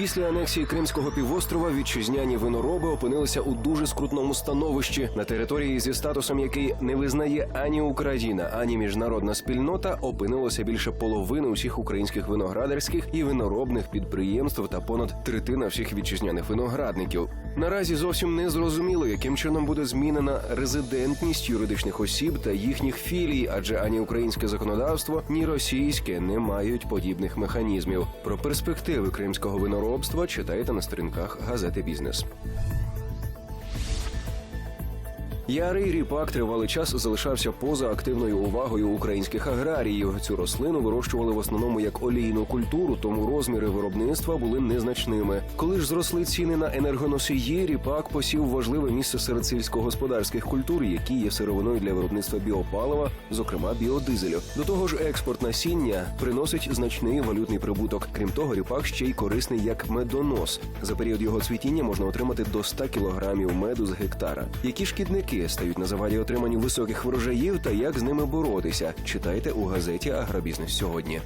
Після анексії Кримського півострова вітчизняні винороби опинилися у дуже скрутному становищі на території зі статусом, який не визнає ані Україна, ані міжнародна спільнота. Опинилося більше половини усіх українських виноградарських і виноробних підприємств та понад третина всіх вітчизняних виноградників. Наразі зовсім не зрозуміло, яким чином буде змінена резидентність юридичних осіб та їхніх філій, адже ані українське законодавство, ні російське не мають подібних механізмів. Про перспективи кримського виноробства читайте на сторінках газети Бізнес. Ярий ріпак тривалий час залишався поза активною увагою українських аграріїв. Цю рослину вирощували в основному як олійну культуру, тому розміри виробництва були незначними. Коли ж зросли ціни на енергоносії, ріпак посів важливе місце серед сільськогосподарських культур, які є сировиною для виробництва біопалива, зокрема біодизелю. До того ж, експорт насіння приносить значний валютний прибуток. Крім того, ріпак ще й корисний як медонос. За період його цвітіння можна отримати до 100 кілограмів меду з гектара. Які шкідники стають на заваді отриманню високих врожаїв та як з ними боротися? Читайте у газеті Агробізнес сьогодні.